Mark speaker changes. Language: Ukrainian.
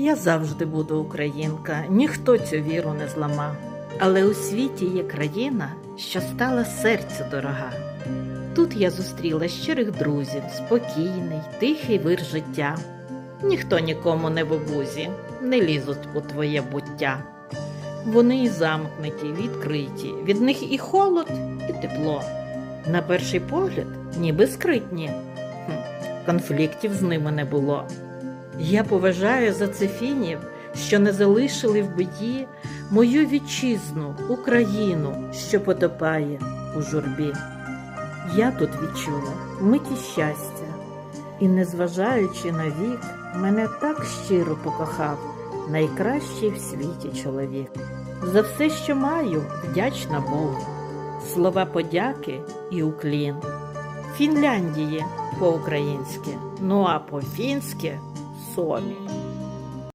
Speaker 1: Я завжди буду українка, ніхто цю віру не злама. Але у світі є країна, що стала серцю дорога. Тут я зустріла щирих друзів, спокійний, тихий вир життя. Ніхто нікому не в обузі, не лізуть у твоє буття. Вони і замкнуті, відкриті, від них і холод, і тепло. На перший погляд, ніби скритні. Хм, конфліктів з ними не було. Я поважаю за це фінів, що не залишили в биді мою вітчизну, Україну, що потопає у журбі. Я тут відчула миті щастя, і, незважаючи на вік, мене так щиро покохав найкращий в світі чоловік. За все, що маю, вдячна Богу. Слова подяки і уклін. Фінляндії по-українськи, ну а по-фінськи 做う。